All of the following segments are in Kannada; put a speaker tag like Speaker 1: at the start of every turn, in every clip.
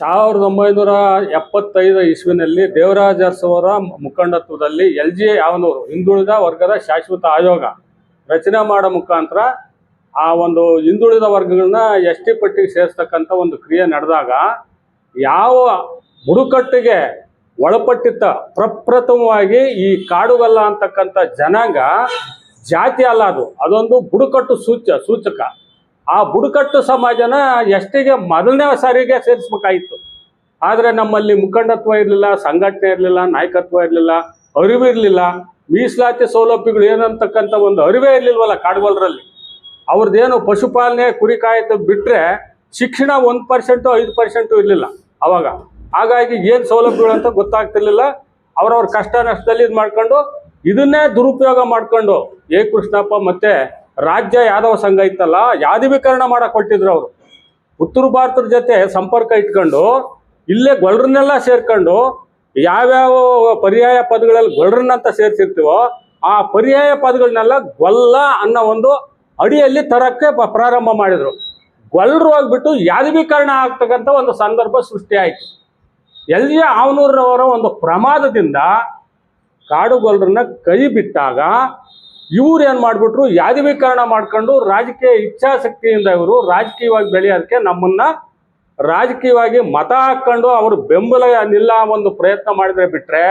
Speaker 1: ಸಾವಿರದ ಒಂಬೈನೂರ ಎಪ್ಪತ್ತೈದು ಇಸ್ವಿನಲ್ಲಿ ದೇವರಾಜ ಮುಖಂಡತ್ವದಲ್ಲಿ ಎಲ್ ಜಿ ಯಾವನೂರು ಹಿಂದುಳಿದ ವರ್ಗದ ಶಾಶ್ವತ ಆಯೋಗ ರಚನೆ ಮಾಡೋ ಮುಖಾಂತರ ಆ ಒಂದು ಹಿಂದುಳಿದ ವರ್ಗಗಳನ್ನ ಎಸ್ ಟಿ ಪಟ್ಟಿಗೆ ಸೇರಿಸ್ತಕ್ಕಂಥ ಒಂದು ಕ್ರಿಯೆ ನಡೆದಾಗ ಯಾವ ಬುಡಕಟ್ಟಿಗೆ ಒಳಪಟ್ಟಿತ್ತ ಪ್ರಪ್ರಥಮವಾಗಿ ಈ ಕಾಡುಗಲ್ಲ ಅಂತಕ್ಕಂಥ ಜನಾಂಗ ಜಾತಿ ಅಲ್ಲ ಅದು. ಅದೊಂದು ಬುಡಕಟ್ಟು ಸೂಚ ಸೂಚಕ. ಆ ಬುಡಕಟ್ಟು ಸಮಾಜನ ಎಷ್ಟಿಗೆ ಮೊದಲನೇ ಸಾರಿಗೆ ಸೇರಿಸ್ಬೇಕಾಗಿತ್ತು. ಆದರೆ ನಮ್ಮಲ್ಲಿ ಮುಖಂಡತ್ವ ಇರಲಿಲ್ಲ, ಸಂಘಟನೆ ಇರಲಿಲ್ಲ, ನಾಯಕತ್ವ ಇರಲಿಲ್ಲ, ಅರಿವು ಇರಲಿಲ್ಲ. ಮೀಸಲಾತಿ ಸೌಲಭ್ಯಗಳು ಏನಂತಕ್ಕಂಥ ಒಂದು ಅರಿವೇ ಇರಲಿಲ್ವಲ್ಲ ಕಾಡುವಲ್ರಲ್ಲಿ. ಅವ್ರದ್ದೇನು ಪಶುಪಾಲನೆ ಕುರಿ ಕಾಯ್ತು ಬಿಟ್ಟರೆ ಶಿಕ್ಷಣ ಒಂದು ಪರ್ಸೆಂಟು, ಐದು ಪರ್ಸೆಂಟು ಇರಲಿಲ್ಲ ಅವಾಗ. ಹಾಗಾಗಿ ಏನು ಸೌಲಭ್ಯಗಳು ಅಂತ ಗೊತ್ತಾಗ್ತಿರ್ಲಿಲ್ಲ. ಅವ್ರವ್ರ ಕಷ್ಟ ನಷ್ಟದಲ್ಲಿ ಇದು ಮಾಡ್ಕೊಂಡು ಇದನ್ನೇ ದುರುಪಯೋಗ ಮಾಡ್ಕೊಂಡು ಎ ಕೃಷ್ಣಪ್ಪ ಮತ್ತೆ ರಾಜ್ಯ ಯಾದವ ಸಂಘ ಇತ್ತಲ್ಲ ಯಾದವೀಕರಣ ಮಾಡಕ್ ಕೊಟ್ಟಿದ್ರು ಅವರು. ಉತ್ತರ ಭಾರತದ ಜೊತೆ ಸಂಪರ್ಕ ಇಟ್ಕೊಂಡು, ಇಲ್ಲೇ ಗೊಳ್ರನ್ನೆಲ್ಲ ಸೇರ್ಕೊಂಡು, ಯಾವ್ಯಾವ ಪರ್ಯಾಯ ಪದಗಳಲ್ಲಿ ಗೊಲ್ರನ್ನಂತ ಸೇರಿಸಿರ್ತೀವೋ, ಆ ಪರ್ಯಾಯ ಪದಗಳನ್ನೆಲ್ಲ ಗೊಲ್ಲ ಅನ್ನೋ ಒಂದು ಅಡಿಯಲ್ಲಿ ತರಕ್ಕೆ ಪ್ರಾರಂಭ ಮಾಡಿದ್ರು. ಗೊಲ್ರು ಹೋಗ್ಬಿಟ್ಟು ಯಾದವೀಕರಣ ಆಗ್ತಕ್ಕಂಥ ಒಂದು ಸಂದರ್ಭ ಸೃಷ್ಟಿ ಆಯ್ತು ಎಲ್ ಜಿ ಆವನೂರವರ ಒಂದು ಪ್ರಮಾದದಿಂದ ಕಾಡುಗೊಲ್ಲರನ್ನ ಕೈ ಬಿಟ್ಟಾಗ ಇವ್ರು ಏನ್ ಮಾಡ್ಬಿಟ್ರು, ಯಾದವೀಕರಣ ಮಾಡ್ಕೊಂಡು ರಾಜಕೀಯ ಇಚ್ಛಾಶಕ್ತಿಯಿಂದ ಇವರು ರಾಜಕೀಯವಾಗಿ ಬೆಳೆಯೋದಕ್ಕೆ ನಮ್ಮನ್ನ ರಾಜಕೀಯವಾಗಿ ಮತ ಹಾಕೊಂಡು ಅವರು ಬೆಂಬಲ ನಿಲ್ಲ ಒಂದು ಪ್ರಯತ್ನ ಮಾಡಿದ್ರೆ ಬಿಟ್ರೆ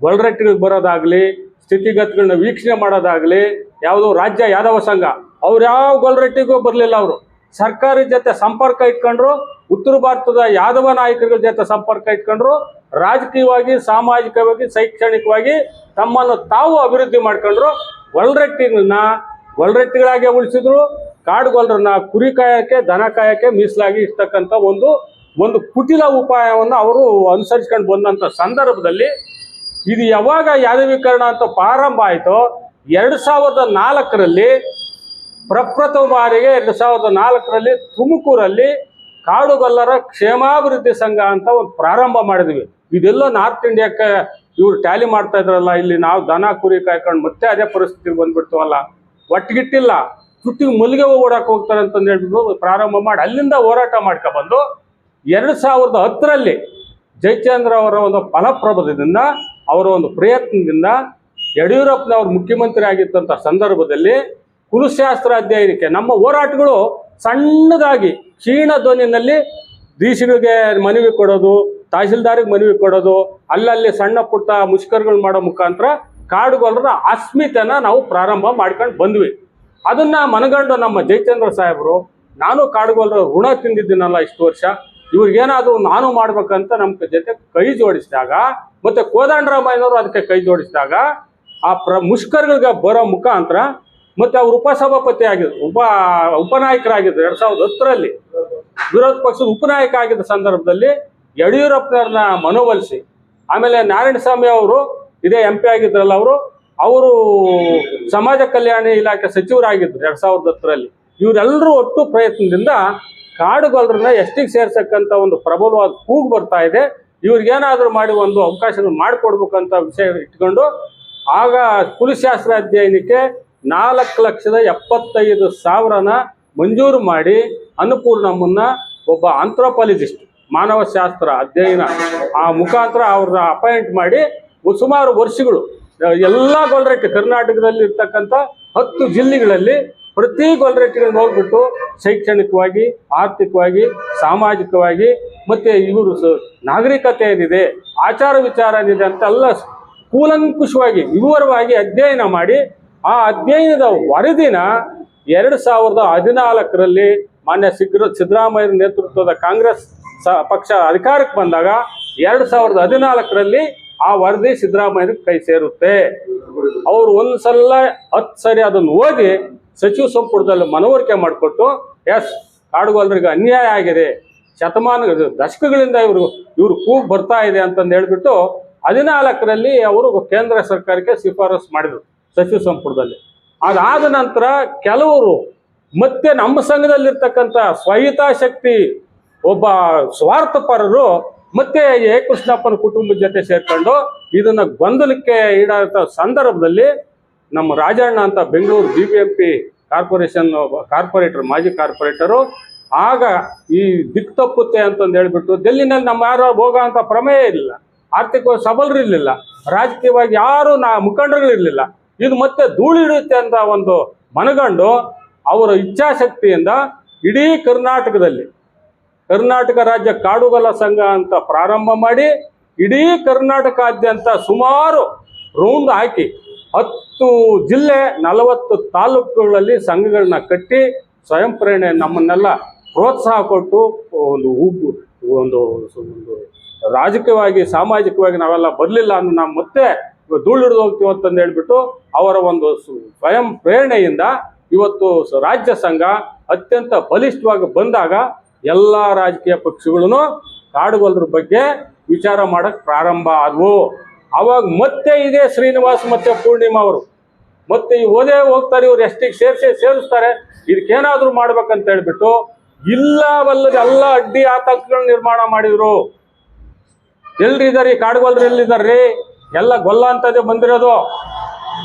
Speaker 1: ಗೊಲ್ರಟ್ಟಿಗೆ ಬರೋದಾಗ್ಲಿ ಸ್ಥಿತಿಗತಿಗಳನ್ನ ವೀಕ್ಷಣೆ ಮಾಡೋದಾಗ್ಲಿ, ಯಾವುದು ರಾಜ್ಯ ಯಾದವ ಸಂಘ, ಅವ್ರು ಯಾವ ಗೊಲ್ರಟ್ಟಿಗೂ ಬರಲಿಲ್ಲ ಅವರು. ಸರ್ಕಾರದ ಜೊತೆ ಸಂಪರ್ಕ ಇಟ್ಕೊಂಡ್ರು ಉತ್ತರ ಭಾರತದ ಯಾದವ ನಾಯಕರುಗಳ ಜೊತೆ ಸಂಪರ್ಕ ಇಟ್ಕೊಂಡ್ರು, ರಾಜಕೀಯವಾಗಿ, ಸಾಮಾಜಿಕವಾಗಿ, ಶೈಕ್ಷಣಿಕವಾಗಿ ತಮ್ಮನ್ನು ತಾವು ಅಭಿವೃದ್ಧಿ ಮಾಡ್ಕೊಂಡ್ರು. ಒಳರಟ್ಟಿಗಳನ್ನ ಒಳರಟ್ಟಿಗಳಾಗೆ ಉಳಿಸಿದ್ರು. ಕಾಡುಗೊಲ್ಲರನ್ನ ಕುರಿ ಕಾಯಕ್ಕೆ, ದನ ಕಾಯಕ್ಕೆ ಮೀಸಲಾಗಿ ಇರ್ತಕ್ಕಂಥ ಒಂದು ಒಂದು ಕುಟಿಲ ಉಪಾಯವನ್ನು ಅವರು ಅನುಸರಿಸ್ಕೊಂಡು ಬಂದಂಥ ಸಂದರ್ಭದಲ್ಲಿ ಇದು ಯಾವಾಗ ಯಾದವೀಕರಣ ಅಂತ ಪ್ರಾರಂಭ ಆಯಿತೋ, ಎರಡು ಸಾವಿರದ ನಾಲ್ಕರಲ್ಲಿ ಪ್ರಪ್ರಥಮ ಬಾರಿಗೆ, ಎರಡು ಸಾವಿರದ ನಾಲ್ಕರಲ್ಲಿ ತುಮಕೂರಲ್ಲಿ ಕಾಡುಗೊಲ್ಲರ ಕ್ಷೇಮಾಭಿವೃದ್ಧಿ ಸಂಘ ಅಂತ ಒಂದು ಪ್ರಾರಂಭ ಮಾಡಿದ್ವಿ. ಇದೆಲ್ಲ ನಾರ್ತ್ ಇಂಡಿಯಾಕ್ಕೆ ಇವ್ರು ಟ್ಯಾಲಿ ಮಾಡ್ತಾ ಇದ್ರಲ್ಲ, ಇಲ್ಲಿ ನಾವು ದನ, ಕುರಿ ಕಾಯ್ಕೊಂಡು ಮತ್ತೆ ಅದೇ ಪರಿಸ್ಥಿತಿಗೆ ಬಂದ್ಬಿಡ್ತೀವಲ್ಲ. ಒಟ್ಟಿಗಿಟ್ಟಿಲ್ಲ ತುಟ್ಟಿಗೆ ಮಲ್ಲಿಗೆ ಹೂ ಓಡಾಕ್ ಹೋಗ್ತಾರೆ ಅಂತಂದು ಹೇಳ್ಬಿಟ್ಟು ಪ್ರಾರಂಭ ಮಾಡಿ ಅಲ್ಲಿಂದ ಹೋರಾಟ ಮಾಡ್ಕೊಬಂದು ಎರಡು ಸಾವಿರದ ಹತ್ತರಲ್ಲಿ ಜಯಚಂದ್ರ ಅವರ ಒಂದು ಫಲಪ್ರಭದಿಂದ, ಅವರ ಒಂದು ಪ್ರಯತ್ನದಿಂದ ಯಡಿಯೂರಪ್ಪನವರು ಮುಖ್ಯಮಂತ್ರಿ ಆಗಿದ್ದಂಥ ಸಂದರ್ಭದಲ್ಲಿ ಕುಲಶಾಸ್ತ್ರ ಅಧ್ಯಯನಕ್ಕೆ ನಮ್ಮ ಹೋರಾಟಗಳು ಸಣ್ಣದಾಗಿ ಕ್ಷೀಣ ಧ್ವನಿನಲ್ಲಿ ಡಿಸಿಗಳಿಗೆ ಮನವಿ ಕೊಡೋದು, ತಹಸೀಲ್ದಾರಿಗೆ ಮನವಿ ಕೊಡೋದು, ಅಲ್ಲಲ್ಲಿ ಸಣ್ಣ ಪುಟ್ಟ ಮುಷ್ಕರಗಳು ಮಾಡೋ ಮುಖಾಂತರ ಕಾಡುಗೊಲ್ಲರ ಅಸ್ಮಿತೆನ ನಾವು ಪ್ರಾರಂಭ ಮಾಡ್ಕೊಂಡು ಬಂದ್ವಿ. ಅದನ್ನ ಮನಗಂಡು ನಮ್ಮ ಜಯಚಂದ್ರ ಸಾಹೇಬರು, ನಾನು ಕಾಡುಗೊಲ್ಲರ ಋಣ ತಿಂದಿದ್ದೀನಲ್ಲ ಇಷ್ಟು ವರ್ಷ, ಇವ್ರಿಗೇನಾದರೂ ನಾನು ಮಾಡ್ಬೇಕಂತ ನಮ್ಮ ಜೊತೆ ಕೈ ಜೋಡಿಸಿದಾಗ, ಮತ್ತೆ ಕೋದಂಡರಾಮಯ್ಯನವರು ಅದಕ್ಕೆ ಕೈ ಜೋಡಿಸಿದಾಗ, ಆ ಪ್ರ ಮುಷ್ಕರ್ಗಳಿಗೆ ಬರೋ ಮುಖಾಂತರ, ಮತ್ತೆ ಅವ್ರು ಉಪಸಭಾಪತಿ ಆಗಿದ್ರು ಉಪ, ಉಪನಾಯಕರಾಗಿದ್ರು ಎರಡ್ ಸಾವಿರದ ಹತ್ತರಲ್ಲಿ. ವಿರೋಧ ಪಕ್ಷದ ಉಪನಾಯಕ ಆಗಿದ್ದ ಸಂದರ್ಭದಲ್ಲಿ ಯಡಿಯೂರಪ್ಪನವ್ರನ್ನ ಮನವೊಲಿಸಿ, ಆಮೇಲೆ ನಾರಾಯಣಸ್ವಾಮಿ ಅವರು ಇದೇ ಎಂ ಪಿ ಆಗಿದ್ರಲ್ಲ ಅವರು ಅವರು ಸಮಾಜ ಕಲ್ಯಾಣ ಇಲಾಖೆ ಸಚಿವರಾಗಿದ್ರು ಎರಡ್ ಸಾವಿರದ ಹತ್ತರಲ್ಲಿ. ಇವರೆಲ್ಲರೂ ಒಟ್ಟು ಪ್ರಯತ್ನದಿಂದ ಕಾಡುಗೊಲ್ಲರನ್ನ ಎಷ್ಟಿಗೆ ಸೇರ್ಸಕ್ಕಂತ ಒಂದು ಪ್ರಬಲವಾದ ಕೂಗು ಬರ್ತಾ ಇದೆ. ಇವ್ರಿಗೇನಾದ್ರೂ ಮಾಡಿ ಒಂದು ಅವಕಾಶ ಮಾಡಿಕೊಡ್ಬೇಕಂತ ವಿಷಯ ಇಟ್ಕೊಂಡು ಆಗ ಕುಲಶಾಸ್ತ್ರ ಅಧ್ಯಯನಕ್ಕೆ ನಾಲ್ಕು ಲಕ್ಷದ ಎಪ್ಪತ್ತೈದು ಸಾವಿರನ ಮಂಜೂರು ಮಾಡಿ ಅನ್ನಪೂರ್ಣಮ್ಮನ್ನ ಒಬ್ಬ ಆಂಥ್ರೋಪಾಲಜಿಸ್ಟ್ ಮಾನವಶಾಸ್ತ್ರ ಅಧ್ಯಯನ, ಆ ಮುಖಾಂತರ ಅವ್ರನ್ನ ಅಪಾಯಿಂಟ್ ಮಾಡಿ ಸುಮಾರು ವರ್ಷಗಳು, ಎಲ್ಲ ಗೊಲ್ರಟ್ಟಿ ಕರ್ನಾಟಕದಲ್ಲಿ ಇರ್ತಕ್ಕಂಥ ಹತ್ತು ಜಿಲ್ಲೆಗಳಲ್ಲಿ ಪ್ರತಿ ಗೊಲ್ರಟ್ಟಿಗಳನ್ನ ಹೋಗ್ಬಿಟ್ಟು ಶೈಕ್ಷಣಿಕವಾಗಿ, ಆರ್ಥಿಕವಾಗಿ, ಸಾಮಾಜಿಕವಾಗಿ, ಮತ್ತು ಇವರು ನಾಗರಿಕತೆ ಏನಿದೆ, ಆಚಾರ ವಿಚಾರ ಏನಿದೆ ಅಂತೆಲ್ಲ ಕೂಲಂಕುಷವಾಗಿ, ವಿವರವಾಗಿ ಅಧ್ಯಯನ ಮಾಡಿ, ಆ ಅಧ್ಯಯನದ ವರದಿನ ಎರಡು ಸಾವಿರದ ಹದಿನಾಲ್ಕರಲ್ಲಿ ಮಾನ್ಯ ಸಿಗ್ರ ಸಿದ್ದರಾಮಯ್ಯ ನೇತೃತ್ವದ ಕಾಂಗ್ರೆಸ್ ಪಕ್ಷ ಅಧಿಕಾರಕ್ಕೆ ಬಂದಾಗ ಎರಡು ಸಾವಿರದ ಹದಿನಾಲ್ಕರಲ್ಲಿ ಆ ವರದಿ ಸಿದ್ದರಾಮಯ್ಯ ಕೈ ಸೇರುತ್ತೆ. ಅವರು ಒಂದು ಸಲ ಹತ್ತು ಸರಿ ಅದನ್ನು ಓದಿ ಸಚಿವ ಸಂಪುಟದಲ್ಲಿ ಮನವರಿಕೆ ಮಾಡಿಕೊಟ್ಟು, ಎಸ್, ಕಾಡುಗೋಲ್ರಿಗೆ ಅನ್ಯಾಯ ಆಗಿದೆ. ಶತಮಾನ, ದಶಕಗಳಿಂದ ಇವರು ಇವರು ಕೂಗ್ ಬರ್ತಾ ಇದೆ ಅಂತಂದು ಹೇಳ್ಬಿಟ್ಟು ಹದಿನಾಲ್ಕರಲ್ಲಿ ಅವರು ಕೇಂದ್ರ ಸರ್ಕಾರಕ್ಕೆ ಶಿಫಾರಸು ಮಾಡಿದರು ಸಚಿವ ಸಂಪುಟದಲ್ಲಿ. ಅದಾದ ನಂತರ ಕೆಲವರು ಮತ್ತೆ ನಮ್ಮ ಸಂಘದಲ್ಲಿರ್ತಕ್ಕಂಥ ಸ್ವಹಿತಾಸಕ್ತಿ ಒಬ್ಬ ಸ್ವಾರ್ಥಪರರು ಮತ್ತೆ ಎ ಕೃಷ್ಣಪ್ಪನ ಕುಟುಂಬದ ಜೊತೆ ಸೇರ್ಕೊಂಡು ಇದನ್ನ ಗೊಂದಲಕ್ಕೆ ಈಡಾದ ಸಂದರ್ಭದಲ್ಲಿ ನಮ್ಮ ರಾಜಣ್ಣ ಅಂತ Bengaluru B B M P corporation corporator, ಮಾಜಿ ಕಾರ್ಪೊರೇಟರು. ಆಗ ಈ ದಿಕ್ ತಪ್ಪುತ್ತೆ ಅಂತಂದು ಹೇಳ್ಬಿಟ್ಟು ಡೆಲ್ಲಿನಲ್ಲಿ ನಮ್ಮ ಯಾರು ಹೋಗೋ ಅಂತ ಪ್ರಮೇಯ ಇರಲಿಲ್ಲ ಆರ್ಥಿಕವಾಗಿ ಸಬಲರು ಇರಲಿಲ್ಲ. ರಾಜಕೀಯವಾಗಿ ಯಾರು ನಾ ಮುಖಂಡರುಗಳಿರಲಿಲ್ಲ. ಇದು ಮತ್ತೆ ಧೂಳಿಡುತ್ತೆ ಅಂತ ಒಂದು ಮನಗಂಡು ಅವರ ಇಚ್ಛಾಶಕ್ತಿಯಿಂದ ಇಡೀ ಕರ್ನಾಟಕದಲ್ಲಿ, ಕರ್ನಾಟಕ ರಾಜ್ಯ ಕಾಡುಗಲ ಸಂಘ ಅಂತ ಪ್ರಾರಂಭ ಮಾಡಿ ಇಡೀ ಕರ್ನಾಟಕಾದ್ಯಂತ ಸುಮಾರು ರೌಂಡ್ ಹಾಕಿ ಹತ್ತು ಜಿಲ್ಲೆ, ನಲವತ್ತು ತಾಲೂಕುಗಳಲ್ಲಿ ಸಂಘಗಳನ್ನ ಕಟ್ಟಿ ಸ್ವಯಂ ಪ್ರೇರಣೆ ನಮ್ಮನ್ನೆಲ್ಲ ಪ್ರೋತ್ಸಾಹ ಕೊಟ್ಟು ಒಂದು ಉಬ್ಬು ಒಂದು ಒಂದು ರಾಜಕೀಯವಾಗಿ, ಸಾಮಾಜಿಕವಾಗಿ ನಾವೆಲ್ಲ ಬರಲಿಲ್ಲ ಅನ್ನೋ ನಾವು ಮತ್ತೆ ಧೂಳು ಹಿಡಿದು ಹೋಗ್ತೀವಿ ಅಂತಂದು ಹೇಳ್ಬಿಟ್ಟು ಅವರ ಒಂದು ಸ್ವಯಂ ಪ್ರೇರಣೆಯಿಂದ ಇವತ್ತು ರಾಜ್ಯ ಸಂಘ ಅತ್ಯಂತ ಬಲಿಷ್ಠವಾಗಿ ಬಂದಾಗ ಎಲ್ಲ ರಾಜಕೀಯ ಪಕ್ಷಗಳು ಕಾಡುಗೊಲ್ಲರ ಬಗ್ಗೆ ವಿಚಾರ ಮಾಡಕ್ ಪ್ರಾರಂಭ ಆದವು. ಅವಾಗ ಮತ್ತೆ ಇದೇ ಶ್ರೀನಿವಾಸ್ ಮತ್ತೆ ಪೂರ್ಣಿಮಾ ಅವರು. ಮತ್ತೆ ಓದೇ ಹೋಗ್ತಾರೆ ಇವ್ರು ಎಷ್ಟಿಗೆ ಸೇರಿಸಿ ಸೇರಿಸ್ತಾರೆ. ಇದಕ್ಕೇನಾದ್ರೂ ಮಾಡ್ಬೇಕಂತ ಹೇಳ್ಬಿಟ್ಟು ಇಲ್ಲವಲ್ಲದೆ ಎಲ್ಲ ಅಡ್ಡಿ ಆತಂಕಗಳನ್ನ ನಿರ್ಮಾಣ ಮಾಡಿದ್ರು. ಎಲ್ರಿದ್ದಾರೆ, ಈ ಕಾಡುಗೊಲ್ರು ಎಲ್ಲಿದ್ದಾರೆ ಎಲ್ಲ ಗೊಲ್ಲ ಅಂತದೇ ಬಂದಿರೋದು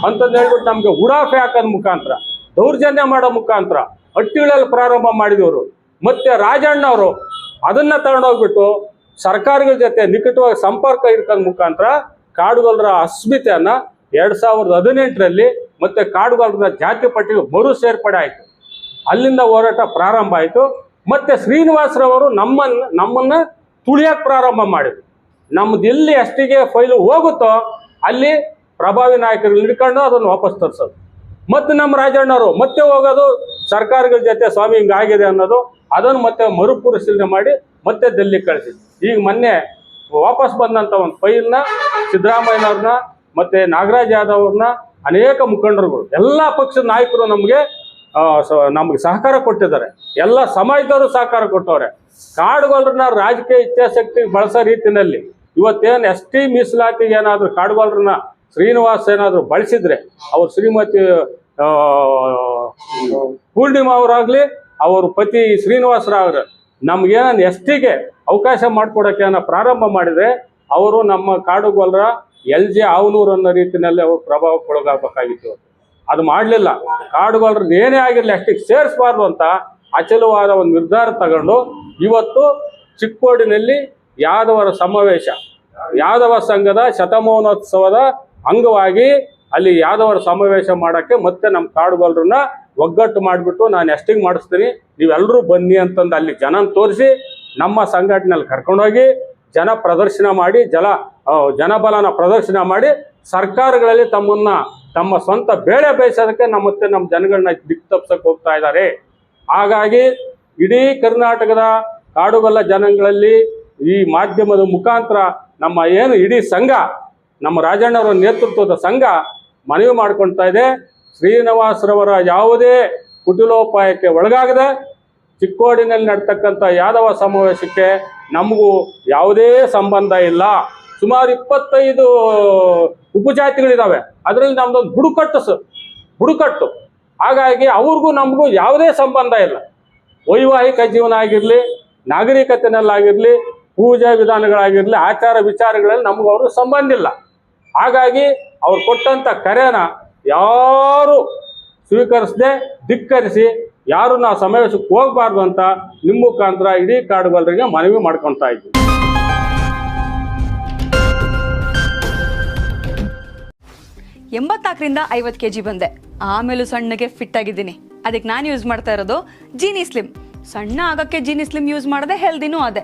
Speaker 1: ಅಂತಂದು ಹೇಳ್ಬಿಟ್ಟು ನಮ್ಗೆ ಉಡಾಫೆ ಹಾಕೋದ್ ಮುಖಾಂತರ, ದೌರ್ಜನ್ಯ ಮಾಡೋ ಮುಖಾಂತರ ಹಟ್ಟಿಗಳಲ್ಲಿ ಪ್ರಾರಂಭ ಮಾಡಿದವರು. ಮತ್ತೆ ರಾಜಣ್ಣ ಅವರು ಅದನ್ನ ತಗೊಂಡೋಗ್ಬಿಟ್ಟು ಸರ್ಕಾರಗಳ ಜೊತೆ ನಿಕಟವಾಗಿ ಸಂಪರ್ಕ ಇಟ್ಕೊಂಡ್ ಮುಖಾಂತರ ಕಾಡುಗಲ್ರ ಅಸ್ಮಿತೆಯನ್ನ ಎರಡ್ ಸಾವಿರದ ಹದಿನೆಂಟರಲ್ಲಿ ಮತ್ತೆ ಕಾಡುಗಲ್ರ ಜಾತಿ ಪಟ್ಟಿಗೆ ಮರು ಸೇರ್ಪಡೆ ಆಯಿತು. ಅಲ್ಲಿಂದ ಹೋರಾಟ ಪ್ರಾರಂಭ ಆಯಿತು. ಮತ್ತೆ ಶ್ರೀನಿವಾಸರವರು ನಮ್ಮನ್ನ ನಮ್ಮನ್ನ ತುಳಿಯಕ್ ಪ್ರಾರಂಭ ಮಾಡಿದ್ರು. ನಮ್ದು ಎಲ್ಲಿ ಅಷ್ಟಿಗೆ ಫೈಲು ಹೋಗುತ್ತೋ ಅಲ್ಲಿ ಪ್ರಭಾವಿ ನಾಯಕರು ಹಿಡ್ಕೊಂಡು ಅದನ್ನು ವಾಪಸ್ ತರಿಸೋದು. ಮತ್ತೆ ನಮ್ಮ ರಾಜಣ್ಣವರು ಮತ್ತೆ ಹೋಗೋದು ಸರ್ಕಾರಗಳ ಜೊತೆ ಸ್ವಾಮಿ ಹಿಂಗಾಗಿದೆ ಅನ್ನೋದು, ಅದನ್ನು ಮತ್ತೆ ಮರುಪರಿಶೀಲನೆ ಮಾಡಿ ಮತ್ತೆ ದೆಲ್ಲಿ ಕಳಿಸಿ. ಈಗ ಮೊನ್ನೆ ವಾಪಸ್ ಬಂದಂಥ ಒಂದು ಫೈಲ್ನ ಸಿದ್ದರಾಮಯ್ಯನವ್ರನ್ನ ಮತ್ತೆ ನಾಗರಾಜ್ ಯಾದವ್ ಅವ್ರನ್ನ ಅನೇಕ ಮುಖಂಡರುಗಳು, ಎಲ್ಲ ಪಕ್ಷದ ನಾಯಕರು ನಮಗೆ ನಮ್ಗೆ ಸಹಕಾರ ಕೊಟ್ಟಿದ್ದಾರೆ. ಎಲ್ಲ ಸಮಾಜದವರು ಸಹಕಾರ ಕೊಟ್ಟವ್ರೆ. ಕಾಡುಗಳನ್ನ ರಾಜಕೀಯ ಇಚ್ಛಾಶಕ್ತಿ ಬಳಸೋ ರೀತಿಯಲ್ಲಿ ಇವತ್ತೇನು ಎಸ್ ಟಿ ಮೀಸಲಾತಿಗೆ ಏನಾದರೂ ಕಾಡುಗೊಲ್ಲರನ್ನ ಶ್ರೀನಿವಾಸ್ ಏನಾದರೂ ಬಳಸಿದ್ರೆ ಅವ್ರ ಶ್ರೀಮತಿ ಪೂರ್ಣಿಮಾ ಅವರಾಗ್ಲಿ ಅವ್ರ ಪತಿ ಶ್ರೀನಿವಾಸರಾವ್ರು ನಮ್ಗೇನ ಎಸ್ ಟಿಗೆ ಅವಕಾಶ ಮಾಡಿಕೊಡೋಕೆ ಏನೋ ಪ್ರಾರಂಭ ಮಾಡಿದರೆ ಅವರು ನಮ್ಮ ಕಾಡುಗೊಲ್ಲರ ಎಲ್ ಜೆ ಆವನೂರು ಅನ್ನೋ ರೀತಿಯಲ್ಲಿ ಅವರು ಪ್ರಭಾವಕ್ಕೊಳಗಾಗಬೇಕಾಗಿತ್ತು ಅದು ಮಾಡಲಿಲ್ಲ. ಕಾಡುಗೊಲ್ರ ಏನೇ ಆಗಿರಲಿ ಅಷ್ಟಿಗೆ ಸೇರಿಸಬಾರ್ದು ಅಂತ ಅಚಲವಾದ ಒಂದು ನಿರ್ಧಾರ ತಗೊಂಡು ಇವತ್ತು ಚಿಕ್ಕೋಡಿನಲ್ಲಿ ಯಾದವರ ಸಮಾವೇಶ. ಯಾದವ ಸಂಘದ ಶತಮಾನೋತ್ಸವದ ಅಂಗವಾಗಿ ಅಲ್ಲಿ ಯಾದವರ ಸಮಾವೇಶ ಮಾಡೋಕ್ಕೆ ಮತ್ತೆ ನಮ್ಮ ಕಾಡುಗೊಲ್ಲರನ್ನ ಒಗ್ಗಟ್ಟು ಮಾಡಿಬಿಟ್ಟು ನಾನು ಎಷ್ಟಿಗೆ ಮಾಡಿಸ್ತೀನಿ. ನೀವೆಲ್ಲರೂ ಬನ್ನಿ ಅಂತಂದು ಅಲ್ಲಿ ಜನ ತೋರಿಸಿ ನಮ್ಮ ಸಂಘಟನೆಯಲ್ಲಿ ಕರ್ಕೊಂಡೋಗಿ ಜನ ಪ್ರದರ್ಶನ ಮಾಡಿ, ಜಲ ಜನಬಲನ ಪ್ರದರ್ಶನ ಮಾಡಿ ಸರ್ಕಾರಗಳಲ್ಲಿ ತಮ್ಮನ್ನ, ತಮ್ಮ ಸ್ವಂತ ಬೇಳೆ ಬೇಯಿಸೋದಕ್ಕೆ ನಮ್ಮ ಮತ್ತೆ ನಮ್ಮ ಜನಗಳನ್ನ ದಿಕ್ ತಪ್ಸಕ್ಕೆ ಹೋಗ್ತಾ ಇದ್ದಾರೆ. ಹಾಗಾಗಿ ಇಡೀ ಕರ್ನಾಟಕದ ಕಾಡುಗಲ್ಲ ಜನಗಳಲ್ಲಿ ಈ ಮಾಧ್ಯಮದ ಮುಖಾಂತರ ನಮ್ಮ ಏನು ಇಡೀ ಸಂಘ, ನಮ್ಮ ರಾಜಣ್ಣವರ ನೇತೃತ್ವದ ಸಂಘ ಮನವಿ ಮಾಡ್ಕೊಳ್ತಾ ಇದೆ. ಶ್ರೀನಿವಾಸರವರ ಯಾವುದೇ ಕುಟಿಲೋಪಾಯಕ್ಕೆ ಒಳಗಾಗದೆ ಚಿಕ್ಕೋಡಿನಲ್ಲಿ ನಡ್ತಕ್ಕಂಥ ಯಾದವ ಸಮಾವೇಶಕ್ಕೆ ನಮಗೂ ಯಾವುದೇ ಸಂಬಂಧ ಇಲ್ಲ. ಸುಮಾರು ಇಪ್ಪತ್ತೈದು ಉಪಜಾತಿಗಳಿದ್ದಾವೆ ಅದರಲ್ಲಿ ನಮ್ದೊಂದು ಬುಡುಕಟ್ಟು ಸರ್, ಬುಡುಕಟ್ಟು. ಹಾಗಾಗಿ ಅವ್ರಿಗೂ ನಮಗೂ ಯಾವುದೇ ಸಂಬಂಧ ಇಲ್ಲ. ವೈವಾಹಿಕ ಜೀವನ ಆಗಿರಲಿ, ನಾಗರಿಕತೆನಲ್ಲಾಗಿರಲಿ ಪೂಜಾ ವಿಧಾನಗಳಾಗಿರಲಿ, ಆಚಾರ ವಿಚಾರಗಳಲ್ಲಿ ನಮಗವರು ಅವರು ಸಂಬಂಧ ಇಲ್ಲ. ಹಾಗಾಗಿ ಅವ್ರು ಕೊಟ್ಟಂಥ ಕರೆನ ಯಾರು ಸ್ವೀಕರಿಸದೆ ಧಿಕ್ಕರಿಸಿ, ಯಾರು ನಾವು ಸಮಾವೇಶಕ್ಕೆ ಹೋಗಬಾರ್ದು ಅಂತ ನಿಮ್ಮ ಮುಖಾಂತರ ಇಡೀ ಕಾಡುಗಲ್ರಿಗೆ ಮನವಿ ಮಾಡ್ಕೊತಾ ಇದ್ವಿ.
Speaker 2: ಎಂಬತ್ನಾಲ್ಕರಿಂದ ಐವತ್ತು ಕೆ ಜಿ ಬಂದೆ. ಆಮೇಲೂ ಸಣ್ಣಗೆ ಫಿಟ್ ಆಗಿದ್ದೀನಿ. ಅದಕ್ಕೆ ನಾನು ಯೂಸ್ ಮಾಡ್ತಾ ಇರೋದು ಜೀನಿ ಸ್ಲಿಮ್ ಸಣ್ಣ ಆಗೋಕ್ಕೆ ಜೀನಿ ಸ್ಲಿಮ್ ಯೂಸ್ ಮಾಡಿದೆ ಹೆಲ್ದಿನೂ ಅದೇ.